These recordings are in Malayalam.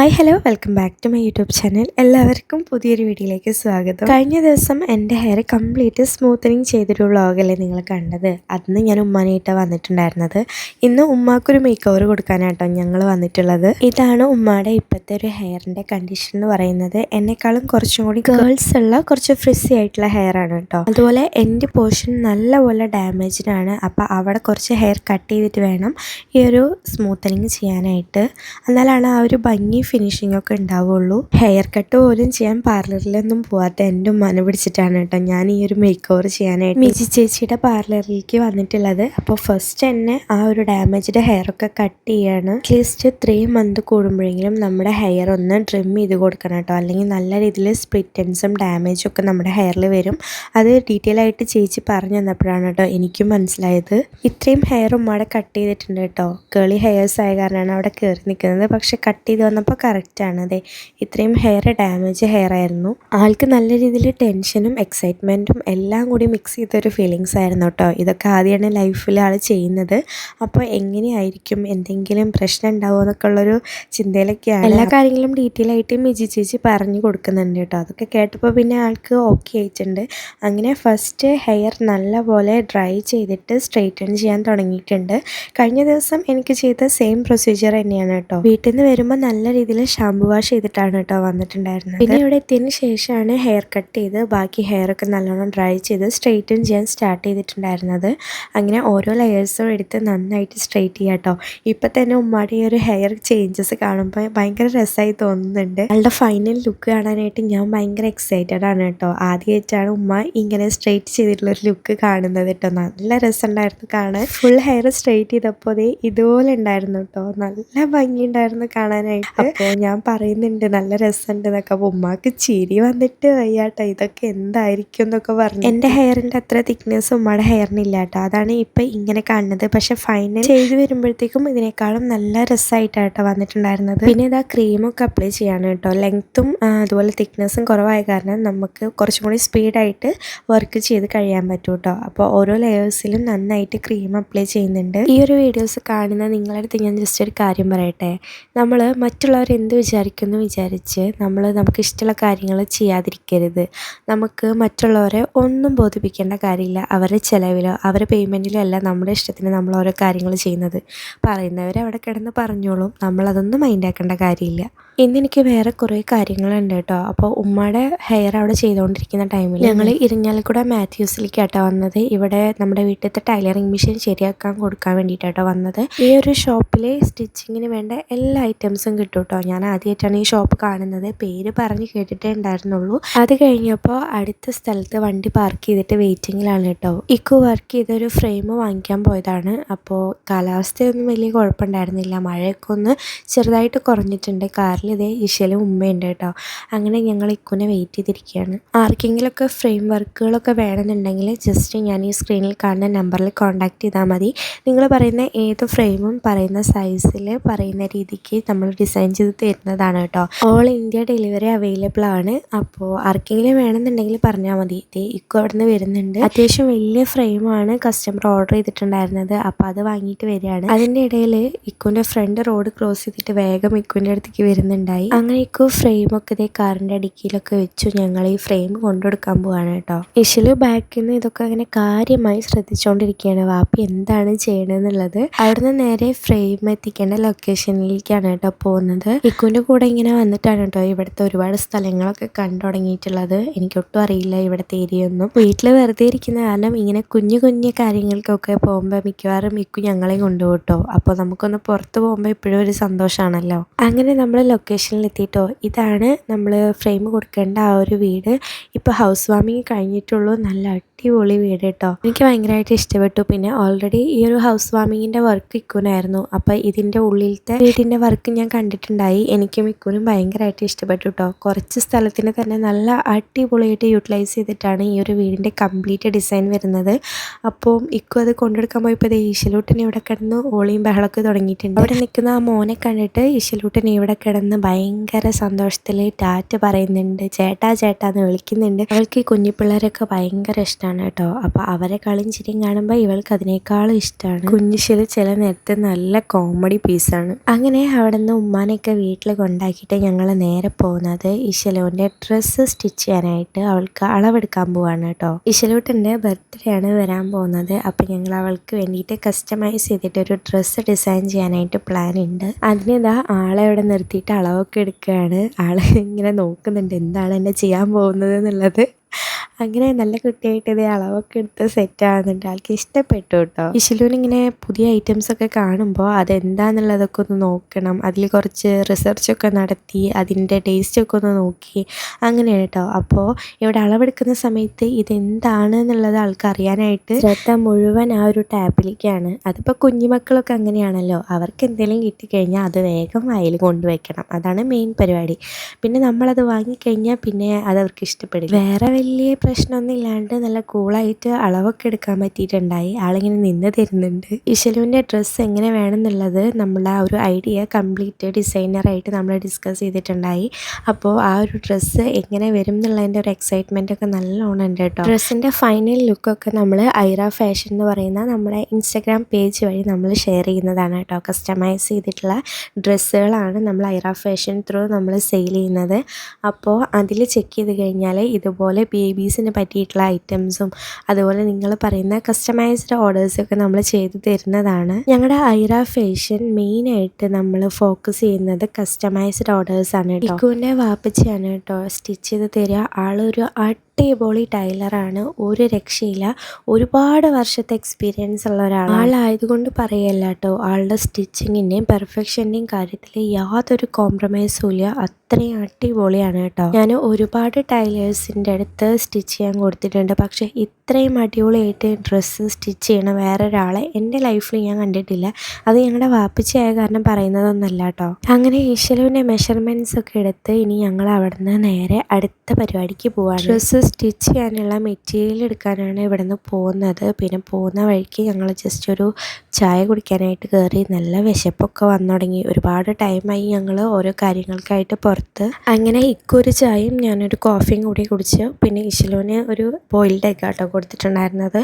Hi hello welcome back to my YouTube channel എല്ലാവർക്കും പുതിയൊരു വീഡിയോയിലേക്ക് സ്വാഗതം. കഴിഞ്ഞ ദിവസം എന്റെ ഹെയർ കംപ്ലീറ്റ് സ്മൂത്തനിങ് ചെയ്തൊരു വ്ളോഗല്ലേ നിങ്ങൾ കണ്ടത്? അന്ന് ഞാൻ ഉമ്മാനായിട്ട് വന്നിട്ടുണ്ടായിരുന്നത്. ഇന്ന് ഉമ്മാക്കൊരു മേക്ക് ഓവർ കൊടുക്കാനാട്ടോ ഞങ്ങൾ വന്നിട്ടുള്ളത്. ഇതാണ് ഉമ്മയുടെ ഇപ്പോഴത്തെ ഒരു ഹെയറിന്റെ കണ്ടീഷൻ എന്ന് പറയുന്നത്. എന്നെക്കാളും കുറച്ചും കൂടി ഗേൾസ് ഉള്ള കുറച്ച് ഫ്രിസി ആയിട്ടുള്ള ഹെയർ ആണ് കേട്ടോ അതുപോലെ എന്റെ പോർഷൻ നല്ലപോലെ ഡാമേജ്ഡ് ആണ്. അപ്പോൾ അവിടെ കുറച്ച് ഹെയർ കട്ട് ചെയ്തിട്ട് വേണം ഈ ഒരു സ്മൂത്തനിങ് ചെയ്യാനായിട്ട്. എന്നാലാണ് ആ ഒരു ഭംഗി ഫിനിഷിംഗ് ഒക്കെ ഉണ്ടാവുള്ളൂ. ഹെയർ കട്ട് പോലും ചെയ്യാൻ പാർലറിലൊന്നും പോവാത്ത എന്റെ ഉമ്മാനെ പിടിച്ചിട്ടാണ് കേട്ടോ ഞാൻ ഈ ഒരു മേക്ക് ഓവർ ചെയ്യാനായിട്ട്. മിജി ചേച്ചിയുടെ പാർലറിലേക്ക് വന്നിട്ടുള്ളത്. അപ്പോൾ ഫസ്റ്റ് തന്നെ ആ ഒരു ഡാമേജ്ഡ് ഹെയർ ഒക്കെ കട്ട് ചെയ്യാണ്. അറ്റ്ലീസ്റ്റ് ത്രീ മന്ത് കൂടുമ്പോഴെങ്കിലും നമ്മുടെ ഹെയർ ഒന്ന് ട്രിം ചെയ്ത് കൊടുക്കണം കേട്ടോ. അല്ലെങ്കിൽ നല്ല രീതിയിൽ സ്പ്ലിറ്റൻസും ഡാമേജും ഒക്കെ നമ്മുടെ ഹെയറിൽ വരും. അത് ഡീറ്റെയിൽ ആയിട്ട് ചേച്ചി പറഞ്ഞു തന്നപ്പോഴാണ് കേട്ടോ എനിക്കും മനസ്സിലായത്. ഇത്രയും ഹെയർ ഉമ്മാടെ കട്ട് ചെയ്തിട്ടുണ്ട് കേട്ടോ. കേളി ഹെയർസ് ആയ കാരണമാണ് അവിടെ കയറി നിൽക്കുന്നത്. പക്ഷെ കട്ട് ചെയ്ത് വന്നപ്പോൾ കറക്റ്റാണ് അതെ ഇത്രയും ഹെയർ ഡാമേജ് ഹെയർ ആയിരുന്നു. ആൾക്ക് നല്ല രീതിയിൽ ടെൻഷനും എക്സൈറ്റ്മെന്റും എല്ലാം കൂടി മിക്സ് ചെയ്തൊരു ഫീലിങ്സ് ആയിരുന്നു കേട്ടോ ഇതൊക്കെ ആദ്യമാണ് ലൈഫിൽ ആൾ ചെയ്യുന്നത്. അപ്പോൾ എങ്ങനെയായിരിക്കും? എന്തെങ്കിലും പ്രശ്നം ഉണ്ടാവുമോ എന്നൊക്കെ ഉള്ളൊരു ചിന്തയിലൊക്കെയാണ്. എല്ലാ കാര്യങ്ങളും ഡീറ്റെയിൽ ആയിട്ട് മിജി ചേച്ചി പറഞ്ഞു കൊടുക്കുന്നുണ്ട് കേട്ടോ അതൊക്കെ കേട്ടപ്പോൾ പിന്നെ ആൾക്ക് ഓക്കെ ആയിട്ടുണ്ട്. അങ്ങനെ ഫസ്റ്റ് ഹെയർ നല്ലപോലെ ഡ്രൈ ചെയ്തിട്ട് സ്ട്രെയിറ്റൺ ചെയ്യാൻ തുടങ്ങിയിട്ടുണ്ട്. കഴിഞ്ഞ ദിവസം എനിക്ക് ചെയ്ത സെയിം പ്രൊസീജിയർ തന്നെയാണ് കേട്ടോ വീട്ടിൽ നിന്ന് വരുമ്പോൾ നല്ല രീതിയിൽ ഷാമ്പു വാഷ് ചെയ്തിട്ടാണ് കേട്ടോ വന്നിട്ടുണ്ടായിരുന്നത്. പിന്നെ ഇവിടെ എത്തിയതിന് ശേഷമാണ് ഹെയർ കട്ട് ചെയ്ത് ബാക്കി ഹെയർ ഒക്കെ നല്ലോണം ഡ്രൈ ചെയ്ത് സ്ട്രെയിറ്റൻ ചെയ്യാൻ സ്റ്റാർട്ട് ചെയ്തിട്ടുണ്ടായിരുന്നത്. അങ്ങനെ ഓരോ ലെയേഴ്സും എടുത്ത് നന്നായിട്ട് സ്ട്രെയിറ്റ് ചെയ്യാം കേട്ടോ. ഇപ്പം തന്നെ ഉമ്മാടെ ഈ ഒരു ഹെയർ ചേഞ്ചസ് കാണുമ്പോൾ ഭയങ്കര രസമായി തോന്നുന്നുണ്ട്. അയാളുടെ ഫൈനൽ ലുക്ക് കാണാനായിട്ട് ഞാൻ ഭയങ്കര എക്സൈറ്റഡ് ആണ് കേട്ടോ. ആദ്യമായിട്ടാണ് ഉമ്മ ഇങ്ങനെ സ്ട്രെയിറ്റ് ചെയ്തിട്ടുള്ളൊരു ലുക്ക് കാണുന്നത് കേട്ടോ. നല്ല രസമുണ്ടായിരുന്നു കാണാൻ. ഫുൾ ഹെയർ സ്ട്രെയിറ്റ് ചെയ്തപ്പോൾ ഇതുപോലെ ഉണ്ടായിരുന്നു കേട്ടോ. നല്ല ഭംഗിയുണ്ടായിരുന്നു കാണാനായിട്ട്. അപ്പോൾ ഞാൻ പറയുന്നുണ്ട് നല്ല രസമുണ്ട് എന്നൊക്കെ. അപ്പോൾ ഉമ്മാക്ക് ചിരി വന്നിട്ട് വയ്യാട്ടോ ഇതൊക്കെ എന്തായിരിക്കും എന്നൊക്കെ പറഞ്ഞു. എന്റെ ഹെയറിന്റെ അത്ര തിക്നെസ് ഉമ്മയുടെ ഹെയറിനില്ല കേട്ടോ അതാണ് ഇപ്പം ഇങ്ങനെ കാണുന്നത്. പക്ഷെ ഫൈനൽ ചെയ്ത് വരുമ്പോഴത്തേക്കും ഇതിനേക്കാളും നല്ല രസമായിട്ടാട്ടോ വന്നിട്ടുണ്ടായിരുന്നത്. പിന്നെ ഇതാ ക്രീമൊക്കെ അപ്ലൈ ചെയ്യാണ് കേട്ടോ. ലെങ്ത്തും അതുപോലെ തിക്നെസ്സും കുറവായ കാരണം നമുക്ക് കുറച്ചും കൂടി സ്പീഡായിട്ട് വർക്ക് ചെയ്ത് കഴിയാൻ പറ്റും കേട്ടോ. അപ്പോൾ ഓരോ ലെയേഴ്സിലും നന്നായിട്ട് ക്രീം അപ്ലൈ ചെയ്യുന്നുണ്ട്. ഈ ഒരു വീഡിയോസ് കാണുന്ന നിങ്ങളുടെ അടുത്ത് ഞാൻ ജസ്റ്റ് ഒരു കാര്യം പറയട്ടെ. നമ്മൾ മറ്റുള്ളവർ എന്ത് വിചാരിക്കുന്നു വിചാരിച്ച് നമ്മൾ നമുക്ക് ഇഷ്ടമുള്ള കാര്യങ്ങൾ ചെയ്യാതിരിക്കരുത്. നമുക്ക് മറ്റുള്ളവരെ ഒന്നും ബോധിപ്പിക്കേണ്ട കാര്യമില്ല. അവരുടെ ചിലവിലോ അവരുടെ പേയ്മെന്റിലോ അല്ല നമ്മുടെ ഇഷ്ടത്തിന് നമ്മൾ ഓരോ കാര്യങ്ങൾ ചെയ്യുന്നത്. പറയുന്നവർ അവിടെ കിടന്ന് പറഞ്ഞോളും. നമ്മളതൊന്നും മൈൻഡാക്കേണ്ട കാര്യമില്ല. ഇന്നെനിക്ക് വേറെ കുറേ കാര്യങ്ങളുണ്ട് കേട്ടോ. അപ്പോൾ ഉമ്മയുടെ ഹെയർ അവിടെ ചെയ്തുകൊണ്ടിരിക്കുന്ന ടൈമിൽ ഞങ്ങൾ ഇരിഞ്ഞാലക്കുട മാത്യൂസിലേക്കാട്ടോ വന്നത്. ഇവിടെ നമ്മുടെ വീട്ടിലത്തെ ടൈലറിങ് മെഷീൻ ശരിയാക്കാൻ കൊടുക്കാൻ വേണ്ടിയിട്ടാട്ടോ വന്നത്. ഈ ഒരു ഷോപ്പിൽ സ്റ്റിച്ചിങ്ങിന് വേണ്ട എല്ലാ ഐറ്റംസും കിട്ടും കേട്ടോ. ഞാൻ ആദ്യമായിട്ടാണ് ഈ ഷോപ്പ് കാണുന്നത്. പേര് പറഞ്ഞ് കേട്ടിട്ടേ ഉണ്ടായിരുന്നുള്ളൂ. അത് കഴിഞ്ഞപ്പോൾ അടുത്ത സ്ഥലത്ത് വണ്ടി പാർക്ക് ചെയ്തിട്ട് വെയിറ്റിങ്ങിലാണ് കേട്ടോ. ഇക്കു വർക്ക് ചെയ്തൊരു ഫ്രെയിം വാങ്ങിക്കാൻ പോയതാണ്. അപ്പോൾ കാലാവസ്ഥയൊന്നും വലിയ കുഴപ്പമുണ്ടായിരുന്നില്ല. മഴയൊക്കെ ഒന്ന് ചെറുതായിട്ട് കുറഞ്ഞിട്ടുണ്ട്. കാറിൽ ഇതേ ഇശലും ഉമ്മയുണ്ട് കേട്ടോ. അങ്ങനെ ഞങ്ങൾ ഇക്കുനെ വെയിറ്റ് ചെയ്തിരിക്കുകയാണ്. ആർക്കെങ്കിലുമൊക്കെ ഫ്രെയിം വർക്കുകളൊക്കെ വേണമെന്നുണ്ടെങ്കിൽ ജസ്റ്റ് ഞാൻ ഈ സ്ക്രീനിൽ കാണുന്ന നമ്പറിൽ കോൺടാക്ട് ചെയ്താൽ മതി. നിങ്ങൾ പറയുന്ന ഏത് ഫ്രെയിമും പറയുന്ന സൈസിൽ പറയുന്ന രീതിക്ക് നമ്മൾ ഡിസൈൻ ചെയ്ത് തരുന്നതാണ് കേട്ടോ. ഓൾ ഇന്ത്യ ഡെലിവറി അവൈലബിൾ ആണ്. അപ്പോൾ ആർക്കെങ്കിലും വേണമെന്നുണ്ടെങ്കിൽ പറഞ്ഞാൽ മതി. ഇതേ ഇക്കു അവിടെ നിന്ന് വരുന്നുണ്ട്. അത്യാവശ്യം വലിയ ഫ്രെയിമാണ് കസ്റ്റമർ ഓർഡർ ചെയ്തിട്ടുണ്ടായിരുന്നത്. അപ്പോൾ അത് വാങ്ങിയിട്ട് വരികയാണ്. അതിന്റെ ഇടയിൽ ഇക്കുന്റെ ഫ്രണ്ട് റോഡ് ക്രോസ് ചെയ്തിട്ട് വേഗം ഇക്കുന്റെ അടുത്തേക്ക് വരുന്നുണ്ടായി അങ്ങനെ ഇക്കു ഫ്രെയിമൊക്കെ ഇതേ കാറിന്റെ അടിക്കിലൊക്കെ വെച്ചു ഞങ്ങൾ ഈ ഫ്രെയിം കൊണ്ടുകൊടുക്കാൻ പോവാണ് കേട്ടോ. ഇഷിൽ ബാക്കിൽ നിന്ന് ഇതൊക്കെ അങ്ങനെ കാര്യമായി ശ്രദ്ധിച്ചുകൊണ്ടിരിക്കുകയാണ് വാപ്പി എന്താണ് ചെയ്യണമെന്നുള്ളത് അവിടുന്ന് നേരെ ഫ്രെയിം എത്തിക്കേണ്ട ലൊക്കേഷനിലേക്കാണ് കേട്ടോ പോകുന്നത്. ഇക്കുവിന്റെ കൂടെ ഇങ്ങനെ വന്നിട്ടാണ് കേട്ടോ ഇവിടുത്തെ ഒരുപാട് സ്ഥലങ്ങളൊക്കെ കണ്ടു തുടങ്ങിയിട്ടുള്ളത്. എനിക്കൊട്ടും അറിയില്ല ഇവിടുത്തെ ഏരിയ ഒന്നും. വീട്ടിൽ വെറുതെ ഇരിക്കുന്ന കാരണം ഇങ്ങനെ കുഞ്ഞു കുഞ്ഞു കാര്യങ്ങൾക്കൊക്കെ പോകുമ്പോൾ മിക്കവാറും മിക്കു ഞങ്ങളെയും കൊണ്ടുപോട്ടോ അപ്പോൾ നമുക്കൊന്ന് പുറത്ത് പോകുമ്പോൾ ഇപ്പോഴും ഒരു സന്തോഷമാണല്ലോ അങ്ങനെ നമ്മൾ ലൊക്കേഷനിൽ എത്തിയിട്ടോ ഇതാണ് നമ്മൾ ഫ്രെയിം കൊടുക്കേണ്ട ആ ഒരു വീട്. ഇപ്പോൾ ഹൗസ് വാമിങ് കഴിഞ്ഞിട്ടുള്ളൂ. നല്ല അടിപൊളി വീട് കേട്ടോ എനിക്ക് ഭയങ്കരമായിട്ട് ഇഷ്ടപ്പെട്ടു. പിന്നെ ഓൾറെഡി ഈ ഒരു ഹൗസ് വാമിങ്ങിന്റെ വർക്ക് ഇക്കുനായിരുന്നു. അപ്പോൾ ഇതിന്റെ ഉള്ളിലത്തെ വീടിന്റെ വർക്ക് ഞാൻ കണ്ടിട്ടുണ്ടായി. എനിക്കും ഇക്കുനും ഭയങ്കരമായിട്ട് ഇഷ്ടപ്പെട്ടു കേട്ടോ കുറച്ച് സ്ഥലത്തിന് തന്നെ നല്ല അടിപൊളിയായിട്ട് യൂട്ടിലൈസ് ചെയ്തിട്ടാണ് ഈ ഒരു വീടിന്റെ കംപ്ലീറ്റ് ഡിസൈൻ വരുന്നത്. അപ്പോൾ ഇക്കു അത് കൊണ്ടെടുക്കാൻ പോയപ്പോൾ ഈശലൂട്ടനെ ഇവിടെ കിടന്ന് ഓളിയും ബഹളൊക്കെ തുടങ്ങിയിട്ടുണ്ട്. അവിടെ നിൽക്കുന്ന ആ മോനെ കണ്ടിട്ട് ഈശലൂട്ടനെ ഇവിടെ കിടന്ന് നിന്ന് ഭയങ്കര സന്തോഷത്തിൽ ടാറ്റ പറയുന്നുണ്ട് ചേട്ടാ ചേട്ടാ എന്ന് വിളിക്കുന്നുണ്ട്. അവൾക്ക് ഈ കുഞ്ഞിപ്പിള്ളേരൊക്കെ ഭയങ്കര ഇഷ്ടമാണ് കേട്ടോ. അപ്പോൾ അവരെ കളിയും ചിരിയും കാണുമ്പോൾ ഇവൾക്ക് അതിനേക്കാളും ഇഷ്ടമാണ് കുഞ്ഞിശ്ശേരി ചില നേരത്തെ നല്ല കോമഡി പീസാണ്. അങ്ങനെ അവിടെ നിന്ന് ഉമ്മാനെയൊക്കെ വീട്ടിൽ കൊണ്ടാക്കിയിട്ട് ഞങ്ങൾ നേരെ പോകുന്നത് ഇശലോന്റെ ഡ്രസ്സ് സ്റ്റിച്ച് ചെയ്യാനായിട്ട് അവൾക്ക് അളവെടുക്കാൻ പോവാണ് കേട്ടോ. ഇശലോട്ടിന്റെ ബർത്ത്ഡേ ആണ് വരാൻ പോകുന്നത്. അപ്പോൾ ഞങ്ങൾ അവൾക്ക് വേണ്ടിയിട്ട് കസ്റ്റമൈസ് ചെയ്തിട്ട് ഒരു ഡ്രസ്സ് ഡിസൈൻ ചെയ്യാനായിട്ട് പ്ലാൻ ഉണ്ട് അതിനിതാ ആളെ അവിടെ നിർത്തിയിട്ട് അളവൊക്കെ എടുക്കുകയാണ് ആൾ ഇങ്ങനെ നോക്കുന്നുണ്ട്. എന്താണ് എന്നെ ചെയ്യാൻ പോകുന്നത് എന്നുള്ളത്. അങ്ങനെ നല്ല കുട്ടിയായിട്ട് ഇതേ അളവൊക്കെ എടുത്ത് സെറ്റ് ആവുന്നുണ്ട്. ആൾക്ക് ഇഷ്ടപ്പെട്ടു കേട്ടോ. ഇഷിലുവിന് ഇങ്ങനെ പുതിയ ഐറ്റംസ് ഒക്കെ കാണുമ്പോൾ അതെന്താന്നുള്ളതൊക്കെ ഒന്ന് നോക്കണം. അതിൽ കുറച്ച് റിസർച്ചൊക്കെ നടത്തി അതിന്റെ ടേസ്റ്റൊക്കെ ഒന്ന് നോക്കി. അങ്ങനെയാണ് കേട്ടോ. അപ്പോൾ ഇവിടെ അളവെടുക്കുന്ന സമയത്ത് ഇതെന്താണ് എന്നുള്ളത് ആൾക്ക് അറിയാനായിട്ട് ശ്രദ്ധ മുഴുവൻ ആ ഒരു ടാബിലേക്കാണ്. അതിപ്പോൾ കുഞ്ഞുമക്കളൊക്കെ അങ്ങനെയാണല്ലോ. അവർക്ക് എന്തെങ്കിലും കിട്ടിക്കഴിഞ്ഞാൽ അത് വേഗം വായിൽ കൊണ്ടുവയ്ക്കണം. അതാണ് മെയിൻ പരിപാടി. പിന്നെ നമ്മളത് വാങ്ങിക്കഴിഞ്ഞാൽ പിന്നെ അത് അവർക്ക് ഇഷ്ടപ്പെടില്ല. വേറെ വലിയ പ്രശ്നമൊന്നും ഇല്ലാണ്ട് നല്ല കൂളായിട്ട് അളവൊക്കെ എടുക്കാൻ പറ്റിയിട്ടുണ്ടായി. ആളിങ്ങനെ നിന്ന് തരുന്നുണ്ട്. ഇഷലുവിന്റെ ഡ്രസ്സ് എങ്ങനെ വേണമെന്നുള്ളത് നമ്മൾ ആ ഒരു ഐഡിയ കംപ്ലീറ്റ് ഡിസൈനറായിട്ട് നമ്മൾ ഡിസ്കസ് ചെയ്തിട്ടുണ്ടായി. അപ്പോൾ ആ ഒരു ഡ്രസ്സ് എങ്ങനെ വരും എന്നുള്ളതിന്റെ ഒരു എക്സൈറ്റ്മെന്റ് ഒക്കെ നല്ലോണം ഉണ്ട് കേട്ടോ. ഡ്രസ്സിന്റെ ഫൈനൽ ലുക്കൊക്കെ നമ്മൾ ഐറ ഫാഷൻ എന്ന് പറയുന്ന നമ്മുടെ ഇൻസ്റ്റഗ്രാം പേജ് വഴി നമ്മൾ ഷെയർ ചെയ്യുന്നതാണ് കേട്ടോ. കസ്റ്റമൈസ് ചെയ്തിട്ടുള്ള ഡ്രസ്സുകളാണ് നമ്മൾ ഐറ ഫാഷൻ ത്രൂ നമ്മൾ സെയിൽ ചെയ്യുന്നത്. അപ്പോൾ അതിൽ ചെക്ക് ചെയ്ത് കഴിഞ്ഞാൽ ഇതുപോലെ ബേബീസിന് പറ്റിയിട്ടുള്ള ഐറ്റംസും അതുപോലെ നിങ്ങൾ പറയുന്ന കസ്റ്റമൈസ്ഡ് ഓർഡേഴ്സൊക്കെ നമ്മൾ ചെയ്തു തരുന്നതാണ്. ഞങ്ങളുടെ ഐറ ഫാഷൻ മെയിനായിട്ട് നമ്മൾ ഫോക്കസ് ചെയ്യുന്നത് കസ്റ്റമൈസ്ഡ് ഓർഡേഴ്സാണ് കേട്ടോ ഇക്കുവിന്റെ വാപ്പച്ചിയാണ് കേട്ടോ സ്റ്റിച്ച് ചെയ്ത് തരിക. ആളൊരു അടിപൊളി ടൈലറാണ്. ഒരു രക്ഷയില്ല. ഒരുപാട് വർഷത്തെ എക്സ്പീരിയൻസ് ഉള്ള ഒരാൾ ആളായതുകൊണ്ട് പറയല്ല കേട്ടോ. ആളുടെ സ്റ്റിച്ചിങ്ങിന്റെയും പെർഫെക്ഷന്റെയും കാര്യത്തിൽ യാതൊരു കോംപ്രമൈസും ഇല്ല. അത്രയും അടിപൊളിയാണ് കേട്ടോ. ഞാൻ ഒരുപാട് ടൈലേഴ്സിന്റെ അടുത്ത് സ്റ്റിച്ച് ചെയ്യാൻ കൊടുത്തിട്ടുണ്ട്. പക്ഷേ ഇത്രയും അടിപൊളിയായിട്ട് ഡ്രസ്സ് സ്റ്റിച്ച് ചെയ്യണ വേറൊരാളെ എന്റെ ലൈഫിൽ ഞാൻ കണ്ടിട്ടില്ല. അത് ഞങ്ങളുടെ വാപ്പിച്ചയായ കാരണം പറയുന്നതൊന്നല്ല കേട്ടോ. അങ്ങനെ ഈശ്വലുവിന്റെ മെഷർമെന്റ്സ് ഒക്കെ എടുത്ത് ഇനി ഞങ്ങൾ അവിടെ നിന്ന് നേരെ അടുത്ത പരിപാടിക്ക് പോവാണ്. ഡ്രസ്സ് സ്റ്റിച്ച് ചെയ്യാനുള്ള മെറ്റീരിയൽ എടുക്കാനാണ് ഇവിടെ നിന്ന് പോകുന്നത്. പിന്നെ പോകുന്ന വഴിക്ക് ഞങ്ങൾ ജസ്റ്റ് ഒരു ചായ കുടിക്കാനായിട്ട് കയറി നല്ല വിശപ്പൊക്കെ വന്നു തുടങ്ങി. ഒരുപാട് ടൈമായി ഞങ്ങൾ ഓരോ കാര്യങ്ങൾക്കായിട്ട് പുറത്ത്. അങ്ങനെ ഇക്കൊരു ചായയും ഞാനൊരു കോഫിയും കൂടി കുടിച്ചു പിന്നെ ഇശലോന് ഒരു ബോയിൽഡ് എഗ് ആട്ടോ കൊടുത്തിട്ടുണ്ടായിരുന്നത്.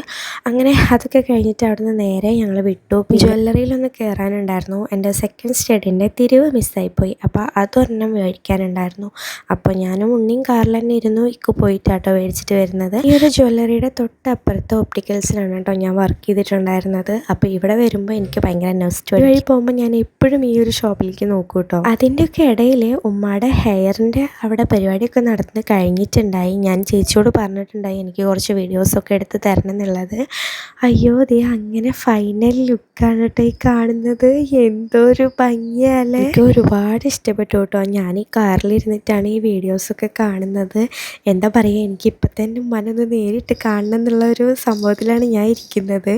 അങ്ങനെ അതൊക്കെ കഴിഞ്ഞിട്ട് അവിടുന്ന് നേരെ ഞങ്ങൾ വിട്ടു. ജ്വല്ലറിയിലൊന്ന് കയറാനുണ്ടായിരുന്നു എന്റെ സെക്കൻഡ് സ്റ്റഡിന്റെ തിരിവ് മിസ്സായിപ്പോയി അപ്പോൾ അതൊരെണ്ണം മേടിക്കാനുണ്ടായിരുന്നു. അപ്പോൾ ഞാനും ഉണ്ണിയും കാറിൽ തന്നെ ഇരുന്നു. ഇക്ക് പോയിട്ടാട്ടോ മേടിച്ചിട്ട് വരുന്നത്. ഈ ഒരു ജ്വല്ലറിയുടെ തൊട്ടപ്പുറത്ത് ഒപ്റ്റിക്കൽസിലാണ് കേട്ടോ ഞാൻ വർക്ക് ചെയ്തിട്ടുണ്ടായിരുന്നത്. അപ്പോൾ ഇവിടെ വരുമ്പോൾ എനിക്ക് ഭയങ്കര നെസ്റ്റ് വഴി പോകുമ്പോൾ ഞാൻ എപ്പോഴും ഈ ഒരു ഷോപ്പിലേക്ക് നോക്കും കേട്ടോ അതിന്റെയൊക്കെ ഇടയിൽ ഉമ്മയുടെ ഹെയറിന്റെ അവിടെ പരിപാടിയൊക്കെ നടന്ന് കഴിഞ്ഞിട്ടുണ്ടായി. ഞാൻ ചേച്ചിയോട് പറഞ്ഞിട്ടുണ്ടായി എനിക്ക് കുറച്ച് വീഡിയോസൊക്കെ എടുത്ത് തരണം എന്നുള്ളത്. അയ്യോ ദേ അങ്ങനെ ഫൈനൽ ലുക്കാണ് കേട്ടോ ഈ കാണുന്നത്. എന്തോ ഒരു ഭംഗിയല്ലേ എനിക്ക് ഒരുപാട് ഇഷ്ടപ്പെട്ടു കേട്ടോ ഞാൻ ഈ കാറിലിരുന്നിട്ടാണ് ഈ വീഡിയോസൊക്കെ കാണുന്നത്. എന്താ പറയുക എനിക്ക് ഇപ്പം തന്നെ മനൊന്ന് നേരിട്ട് കാണണം എന്നുള്ള ഒരു സംഭവത്തിലാണ് ഞാൻ ഇരിക്കുന്നത്.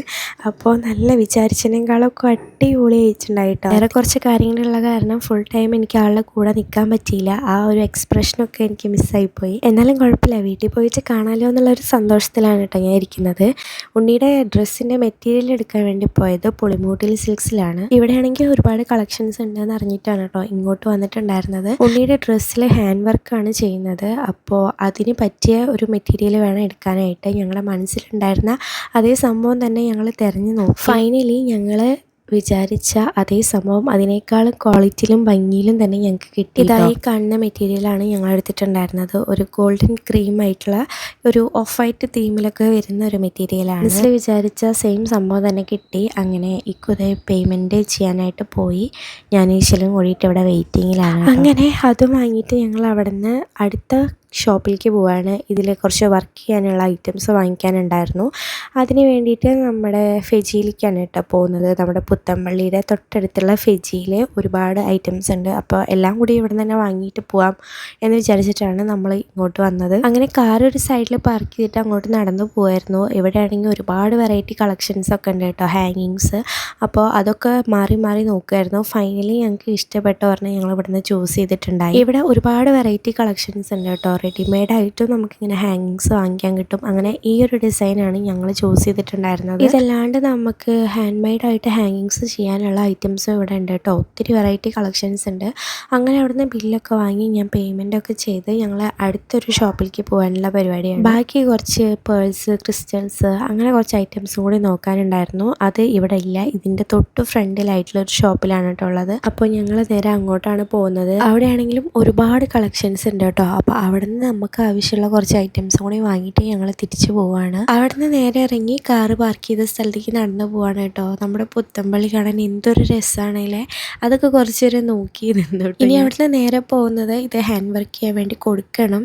അപ്പോൾ നല്ല വിചാരിച്ചതിനേക്കാളൊക്കെ അടിപൊളി അയച്ചിട്ടുണ്ടായിട്ടോ വേറെ കുറച്ച് കാര്യങ്ങളുള്ള കാരണം ഫുൾ ടൈം എനിക്ക് ആളുടെ കൂടെ നിൽക്കാൻ പറ്റിയില്ല. ആ ഒരു എക്സ്പ്രഷനൊക്കെ എനിക്ക് മിസ്സായിപ്പോയി എന്നാലും കുഴപ്പമില്ല. വീട്ടിൽ പോയിട്ട് കാണാമല്ലോ എന്നുള്ളൊരു സന്തോഷത്തിലാണ് കേട്ടോ ഞാൻ ഇരിക്കുന്നത്. ഉണ്ണിയുടെ ഡ്രസ്സിന്റെ മെറ്റീരിയൽ എടുക്കാൻ വേണ്ടി പോയത് പുളിമൂട്ടിൽ സിൽക്സിലാണ്. ഇവിടെയാണെങ്കിൽ ഒരുപാട് കളക്ഷൻസ് ഉണ്ടെന്ന് അറിഞ്ഞിട്ടാണ് കേട്ടോ ഇങ്ങോട്ട് വന്നിട്ടുണ്ടായിരുന്നത്. ഉണ്ണിയുടെ ഡ്രസ്സിൽ ഹാൻഡ് വർക്കാണ് ചെയ്യുന്നത്. അപ്പോൾ അതിന് പറ്റിയ ഒരു മെറ്റീരിയൽ വേണം എടുക്കാനായിട്ട് ഞങ്ങളുടെ മനസ്സിലുണ്ടായിരുന്ന അതേ സംഭവം തന്നെ ഞങ്ങൾ തിരഞ്ഞു നോക്കി. ഫൈനലി ഞങ്ങൾ വിചാരിച്ച അതേ സംഭവം അതിനേക്കാളും ക്വാളിറ്റിയിലും ഭംഗിയിലും തന്നെ ഞങ്ങൾക്ക് കിട്ടി. ഇതായി കാണുന്ന മെറ്റീരിയലാണ് ഞങ്ങൾ എടുത്തിട്ടുണ്ടായിരുന്നത്. ഒരു ഗോൾഡൻ ക്രീം ആയിട്ടുള്ള ഒരു ഓഫ് വൈറ്റ് തീമിലൊക്കെ വരുന്ന ഒരു മെറ്റീരിയലാണ് മനസ്സിൽ വിചാരിച്ച സെയിം സംഭവം തന്നെ കിട്ടി. അങ്ങനെ ഇക്കുതെ പേയ്മെന്റ് ചെയ്യാനായിട്ട് പോയി. ഞാൻ ഈശ്വലും കൂടിയിട്ട് ഇവിടെ വെയിറ്റിങ്ങിലാണ് അങ്ങനെ അത് വാങ്ങിയിട്ട് ഞങ്ങൾ അവിടെ നിന്ന് അടുത്ത ഷോപ്പിലേക്ക് പോവാണ്. ഇതിൽ കുറച്ച് വർക്ക് ചെയ്യാനുള്ള ഐറ്റംസ് വാങ്ങിക്കാനുണ്ടായിരുന്നു. അതിന് വേണ്ടിയിട്ട് നമ്മുടെ ഫെജിയിലേക്കാണ് കേട്ടോ പോകുന്നത്. നമ്മുടെ പുത്തമ്പള്ളിയുടെ തൊട്ടടുത്തുള്ള ഫെജിയിൽ ഒരുപാട് ഐറ്റംസ് ഉണ്ട്. അപ്പോൾ എല്ലാം കൂടി ഇവിടെ തന്നെ വാങ്ങിയിട്ട് പോവാം എന്ന് വിചാരിച്ചിട്ടാണ് നമ്മൾ ഇങ്ങോട്ട് വന്നത്. അങ്ങനെ കാർ ഒരു സൈഡിൽ പാർക്ക് ചെയ്തിട്ട് അങ്ങോട്ട് നടന്നു പോയായിരുന്നു ഇവിടെ ആണെങ്കിൽ ഒരുപാട് വെറൈറ്റി കളക്ഷൻസ് ഒക്കെ ഉണ്ട് കേട്ടോ. ഹാങ്ങിങ്സ് അപ്പോൾ അതൊക്കെ മാറി മാറി നോക്കുമായിരുന്നു ഫൈനലി ഞങ്ങൾക്ക് ഇഷ്ടപ്പെട്ട പറഞ്ഞാൽ ഞങ്ങൾ ഇവിടുന്ന് ചൂസ് ചെയ്തിട്ടുണ്ടായി. ഇവിടെ ഒരുപാട് വെറൈറ്റി കളക്ഷൻസ് ഉണ്ട് കേട്ടോ. റെഡിമെയ്ഡായിട്ടും നമുക്കിങ്ങനെ ഹാങ്ങിങ്സ് വാങ്ങിക്കാൻ കിട്ടും. അങ്ങനെ ഈ ഒരു ഡിസൈനാണ് ഞങ്ങൾ ചൂസ് ചെയ്തിട്ടുണ്ടായിരുന്നത്. ഇതല്ലാണ്ട് നമുക്ക് ഹാൻഡ് മെയ്ഡായിട്ട് ഹാങ്ങിങ്സ് ചെയ്യാനുള്ള ഐറ്റംസും ഇവിടെ ഉണ്ട് കേട്ടോ. ഒത്തിരി വെറൈറ്റി കളക്ഷൻസ് ഉണ്ട്. അങ്ങനെ അവിടുന്ന് ബില്ലൊക്കെ വാങ്ങി ഞാൻ പേയ്മെന്റ് ഒക്കെ ചെയ്ത് ഞങ്ങൾ അടുത്തൊരു ഷോപ്പിലേക്ക് പോകാനുള്ള പരിപാടിയാണ്. ബാക്കി കുറച്ച് പേഴ്സ് ക്രിസ്റ്റൽസ് അങ്ങനെ കുറച്ച് ഐറ്റംസ് കൂടി നോക്കാനുണ്ടായിരുന്നു. അത് ഇവിടെ ഇല്ല. ഇതിന്റെ തൊട്ട് ഫ്രണ്ടിലായിട്ടുള്ള ഒരു ഷോപ്പിലാണ് കേട്ടോ ഉള്ളത്. അപ്പോൾ ഞങ്ങൾ നേരെ അങ്ങോട്ടാണ് പോകുന്നത്. അവിടെയാണെങ്കിലും ഒരുപാട് കളക്ഷൻസ് ഉണ്ട് കേട്ടോ. അപ്പോൾ അവിടെ നിന്ന് നമുക്ക് ആവശ്യമുള്ള കുറച്ച് ഐറ്റംസും കൂടി വാങ്ങിയിട്ട് ഞങ്ങൾ തിരിച്ചു പോവാണ്. അവിടെ നിന്ന് നേരെ ഇറങ്ങി കാറ് പാർക്ക് ചെയ്ത സ്ഥലത്തേക്ക് നടന്നു പോവാണ് കേട്ടോ. നമ്മുടെ പുത്തമ്പള്ളി കാണാൻ എന്തൊരു രസമാണല്ലേ അതൊക്കെ കുറച്ച് കുറച്ചേരം നോക്കി നിന്നു. ഇനി അവിടുന്ന് നേരെ പോകുന്നത് ഇത് ഹാൻഡ് വർക്ക് ചെയ്യാൻ വേണ്ടി കൊടുക്കണം.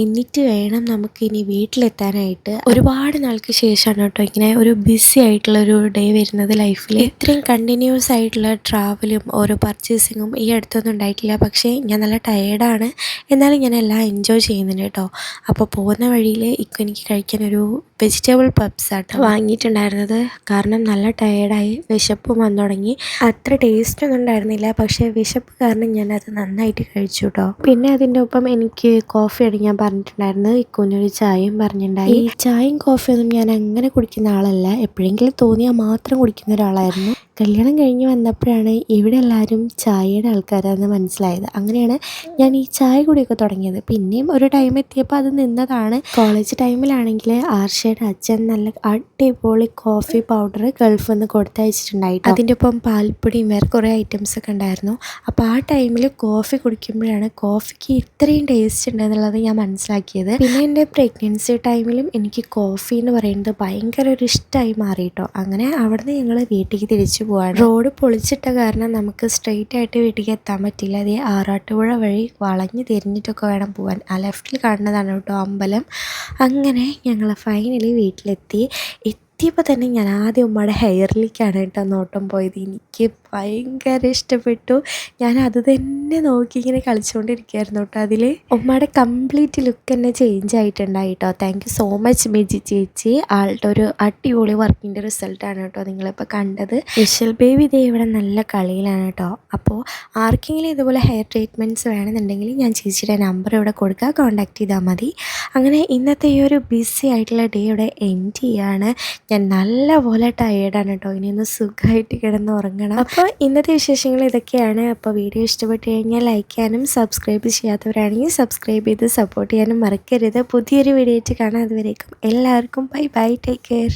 എന്നിട്ട് വേണം നമുക്ക് ഇനി വീട്ടിലെത്താനായിട്ട്. ഒരുപാട് നാൾക്ക് ശേഷമാണ് കേട്ടോ ഇങ്ങനെ ഒരു ബിസി ആയിട്ടുള്ള ഒരു ഡേ വരുന്നത് ലൈഫിൽ ഇത്രയും കണ്ടിന്യൂസ് ആയിട്ടുള്ള ട്രാവലും ഓരോ പർച്ചേസിങ്ങും ഈ അടുത്തൊന്നും ഉണ്ടായിട്ടില്ല. പക്ഷേ ഞാൻ നല്ല ടയേർഡാണ് എന്നാലും ഞാൻ എല്ലാം എൻജോയ് ചെയ്യുന്നുണ്ട് കേട്ടോ. അപ്പോൾ പോകുന്ന വഴിയിൽ ഇപ്പം എനിക്ക് കഴിക്കാൻ ഒരു വെജിറ്റബിൾ പപ്സ് ആട്ടോ. വാങ്ങിയിട്ടുണ്ടായിരുന്നത്. കാരണം നല്ല ടയേർഡായി വിശപ്പും വന്നു തുടങ്ങി. അത്ര ടേസ്റ്റ് ഒന്നും ഉണ്ടായിരുന്നില്ല. പക്ഷേ വിശപ്പ് കാരണം ഞാൻ അത് നന്നായിട്ട് കഴിച്ചു കേട്ടോ. പിന്നെ അതിന്റെ ഒപ്പം എനിക്ക് കോഫി ആണ് ഞാൻ പറഞ്ഞിട്ടുണ്ടായിരുന്നത്. ഇക്കൂനൊരു ചായയും പറഞ്ഞിട്ടുണ്ടായി. ഈ ചായയും കോഫിയൊന്നും ഞാൻ അങ്ങനെ കുടിക്കുന്ന ആളല്ല. എപ്പോഴെങ്കിലും തോന്നിയാൽ മാത്രം കുടിക്കുന്ന ഒരാളായിരുന്നു. കല്യാണം കഴിഞ്ഞ് വന്നപ്പോഴാണ് ഇവിടെ എല്ലാവരും ചായയുടെ ആൾക്കാരാണെന്ന് മനസ്സിലായത്. അങ്ങനെയാണ് ഞാൻ ഈ ചായ കുടിയൊക്കെ തുടങ്ങിയത്. പിന്നെയും ഒരു ടൈം എത്തിയപ്പോൾ അത് നിന്നതാണ്. കോളേജ് ടൈമിലാണെങ്കിൽ ആർഷയുടെ അച്ഛൻ നല്ല അടിപൊളി കോഫി പൗഡർ ഗൾഫിൽ നിന്ന് കൊടുത്തയച്ചിട്ടുണ്ടായിട്ട് അതിന്റെ ഒപ്പം പാൽപ്പൊടിയും വേറെ കുറേ ഐറ്റംസ് ഒക്കെ ഉണ്ടായിരുന്നു. അപ്പോൾ ആ ടൈമിൽ കോഫി കുടിക്കുമ്പോഴാണ് കോഫിക്ക് ഇത്രയും ടേസ്റ്റ് ഉണ്ടെന്നുള്ളത് ഞാൻ മനസ്സിലാക്കിയത്. പിന്നെ എന്റെ പ്രഗ്നൻസി ടൈമിലും എനിക്ക് കോഫി എന്ന് പറയുന്നത് ഭയങ്കര ഒരു ഇഷ്ടമായി മാറി കേട്ടോ അങ്ങനെ അവിടുന്ന് ഞങ്ങൾ വീട്ടിലേക്ക് തിരിച്ചു പോവാണ്. റോഡ് പൊളിച്ചിട്ട കാരണം നമുക്ക് സ്ട്രെയിറ്റ് ആയിട്ട് വീട്ടിൽ എത്താൻ പറ്റില്ല. അതേ ആറാട്ടുപുഴ വഴി വളഞ്ഞ് തിരിഞ്ഞിട്ടൊക്കെ വേണം പോവാൻ. ആ ലെഫ്റ്റിൽ കാണുന്നതാണ് കേട്ടോ അമ്പലം. അങ്ങനെ ഞങ്ങൾ ഫൈനലി വീട്ടിലെത്തി. എത്തിയപ്പോൾ തന്നെ ഞാൻ ആദ്യം ഉമ്മയുടെ ഹെയറിലേക്കാണ് കേട്ടോ നോട്ടം പോയത്. എനിക്ക് ഭയങ്കര ഇഷ്ടപ്പെട്ടു. ഞാൻ അത് തന്നെ നോക്കി ഇങ്ങനെ കളിച്ചുകൊണ്ടിരിക്കുകയായിരുന്നു കേട്ടോ അതിൽ ഉമ്മയുടെ കംപ്ലീറ്റ് ലുക്ക് തന്നെ ചേഞ്ച് ആയിട്ടുണ്ടായി കേട്ടോ. Thank you so much Meji ചേച്ചി. ആളുടെ ഒരു അടിപൊളി വർക്കിന്റെ റിസൾട്ടാണ് കേട്ടോ നിങ്ങളിപ്പോൾ കണ്ടത്. വിഷൽ ബേബി ഇതേ ഇവിടെ നല്ല കളിയിലാണ് കേട്ടോ. അപ്പോൾ ആർക്കെങ്കിലും ഇതുപോലെ ഹെയർ ട്രീറ്റ്മെന്റ്സ് വേണമെന്നുണ്ടെങ്കിൽ ഞാൻ ചേച്ചിയുടെ നമ്പർ ഇവിടെ കൊടുക്കുക കോൺടാക്ട് ചെയ്താൽ മതി. അങ്ങനെ ഇന്നത്തെ ഈ ഒരു ബിസി ആയിട്ടുള്ള ഡേ ഇവിടെ എൻഡ് ചെയ്യാണ്. ഞാൻ നല്ല നല്ലപോലെ ടയേർഡാണ് കേട്ടോ. ഇനിയൊന്ന് സുഖമായിട്ട് കിടന്ന് ഉറങ്ങണം. അപ്പോൾ ഇന്നത്തെ വിശേഷങ്ങൾ ഇതൊക്കെയാണ്. അപ്പോൾ വീഡിയോ ഇഷ്ടപ്പെട്ട് കഴിഞ്ഞാൽ ലൈക്ക് ചെയ്യാനും സബ്സ്ക്രൈബ് ചെയ്യാത്തവരാണെങ്കിൽ സബ്സ്ക്രൈബ് ചെയ്ത് സപ്പോർട്ട് ചെയ്യാനും മറക്കരുത്. പുതിയൊരു വീഡിയോ ആയിട്ട് കാണാം. അതുവരേക്കും എല്ലാവർക്കും ബൈ ബൈ ടേക്ക് കെയർ